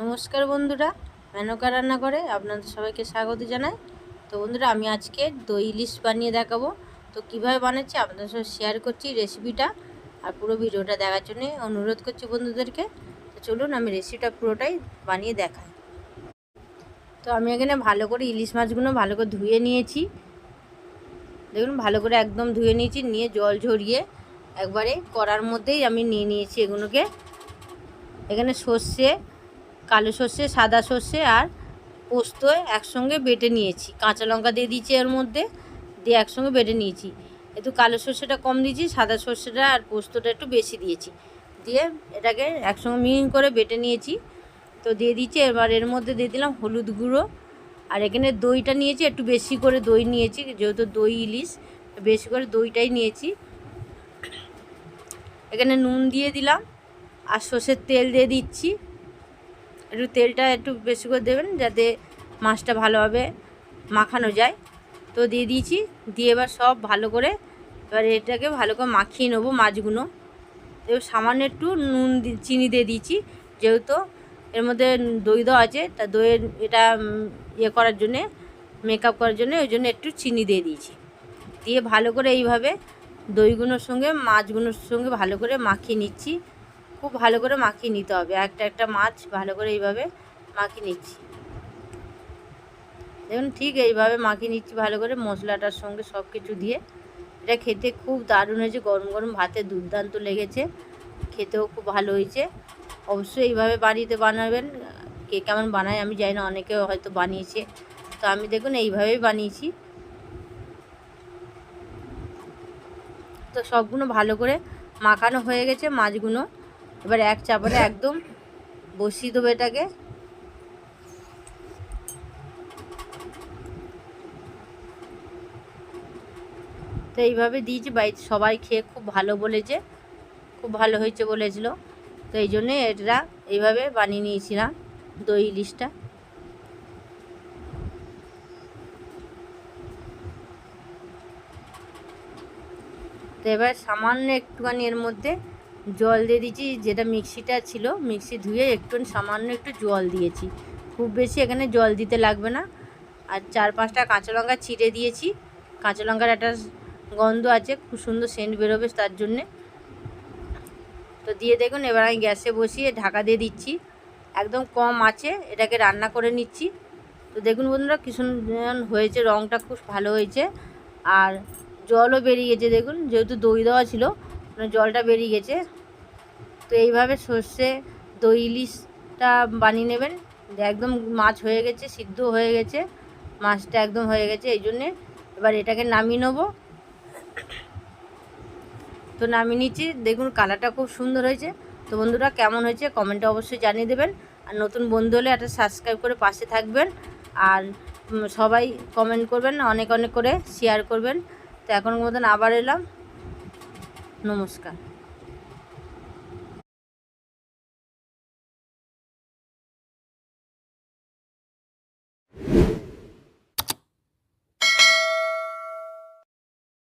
নমস্কার বন্ধুরা, মেনকা রান্না করে আপনাদের সবাইকে স্বাগত জানাই। তো বন্ধুরা, আমি আজকে দই ইলিশ বানিয়ে দেখাবো। তো কীভাবে বানাচ্ছি আপনাদের সাথে শেয়ার করছি রেসিপিটা আর পুরো ভিডিওটা দেখার জন্য অনুরোধ করছি বন্ধুদেরকে। তো চলুন আমি রেসিপিটা পুরোটাই বানিয়ে দেখাই। তো আমি এখানে ভালো করে ইলিশ মাছগুলো ভালো করে ধুয়ে নিয়েছি। দেখুন, ভালো করে একদম ধুয়ে নিয়েছি, নিয়ে জল ঝরিয়ে একবারে কড়ার মধ্যেই আমি নিয়ে নিয়েছি এগুলোকে। এখানে সর্ষে কালো সর্ষে, সাদা সর্ষে আর পোস্ত একসঙ্গে বেটে নিয়েছি। কাঁচা লঙ্কা দিয়ে দিয়েছি এর মধ্যে, দিয়ে একসঙ্গে বেটে নিয়েছি। একটু কালো সর্ষেটা কম দিয়েছি, সাদা সর্ষেটা আর পোস্তটা একটু বেশি দিয়েছি। দিয়ে এটাকে একসঙ্গে মিহিন করে বেটে নিয়েছি। তো দিয়ে দিচ্ছি, এবার এর মধ্যে দিয়ে দিলাম হলুদ গুঁড়ো। আর এখানে দইটা নিয়েছি, একটু বেশি করে দই নিয়েছি, যেহেতু দই ইলিশ, বেশি করে দইটাই নিয়েছি। এখানে নুন দিয়ে দিলাম, আর সর্ষের তেল দিয়ে দিচ্ছি। একটু তেলটা একটু বেশি করে দেবেন যাতে মাছটা ভালোভাবে মাখানো যায়। তো দিয়ে দিয়েছি, দিয়ে এবার সব ভালো করে এবার এটাকে ভালো করে মাখিয়ে নেব মাছগুলো। এবার সামান্য একটু নুন চিনি দিয়ে দিয়েছি, যেহেতু এর মধ্যে দই দেওয়া আছে, তা দইয়ের এটা ইয়ে করার জন্যে মেকআপ করার জন্য ওই জন্য একটু চিনি দিয়ে দিয়েছি। দিয়ে ভালো করে এইভাবে দইগুলোর সঙ্গে, মাছগুলোর সঙ্গে ভালো করে মাখিয়ে নিচ্ছি। খুব ভালো করে মাখিয়ে নিতে হবে। একটা একটা মাছ ভালো করে এইভাবে মাখিয়ে নিচ্ছি। দেখুন, ঠিক এইভাবে মাখিয়ে নিচ্ছি ভালো করে মশলাটার সঙ্গে সব কিছু দিয়ে। এটা খেতে খুব দারুণ হয়েছে, গরম গরম ভাতে দুর্দান্ত লেগেছে। খেতেও খুব ভালো হয়েছে। অবশ্যই এইভাবে বাড়িতে বানাবেন। কে কেমন বানায় আমি জানি না, অনেকে হয়তো বানিয়েছে। তো আমি দেখুন এইভাবেই বানিয়েছি। তো সবগুলো ভালো করে মাখানো হয়ে গেছে মাছগুলো। এবার এক চাপড়ে একদম বসিয়ে দেবো এটাকে। তো এইভাবে দিয়েছি বাড়িতে সবাই খেয়ে খুব ভালো বলেছে, খুব ভালো হয়েছে বলেছিল। তো এই জন্যে এটা এইভাবে বানিয়ে নিয়েছিলাম, দই ইলিশটা। তো এবার সামান্য একটুখানি এর মধ্যে জল দিয়ে দিয়েছি, যেটা মিক্সিটা ছিল, মিক্সি ধুয়ে একটু সামান্য একটু জল দিয়েছি। খুব বেশি এখানে জল দিতে লাগবে না। আর চার পাঁচটা কাঁচা লঙ্কা ছিঁড়ে দিয়েছি। কাঁচা লঙ্কার একটা গন্ধ আছে, খুব সুন্দর সেন্ট বেরোবে তার জন্যে। তো দিয়ে দেখুন, এবার আমি গ্যাসে বসিয়ে ঢাকা দিয়ে দিচ্ছি। একদম কম আছে, এটাকে রান্না করে নিচ্ছি। তো দেখুন বন্ধুরা, কি হয়েছে রঙটা খুব ভালো হয়েছে। আর জলও বেরিয়ে গেছে দেখুন, যেহেতু দই দেওয়া ছিল মানে জলটা বেরিয়ে গেছে। তো এইভাবে সর্ষে দই ইলিশটা বানিয়ে নেবেন। একদম মাছ হয়ে গেছে, সিদ্ধ হয়ে গেছে, মাছটা একদম হয়ে গেছে, এই জন্যে এবার এটাকে নামিয়ে নেব। তো নামিয়ে নিচ্ছি। দেখুন কালারটা খুব সুন্দর হয়েছে। তো বন্ধুরা কেমন হয়েছে কমেন্টে অবশ্যই জানিয়ে দেবেন। আর নতুন বন্ধু হলে একটা সাবস্ক্রাইব করে পাশে থাকবেন। আর সবাই কমেন্ট করবেন, অনেক অনেক করে শেয়ার করবেন। তো এখন মতন আবার এলাম। নমস্কার।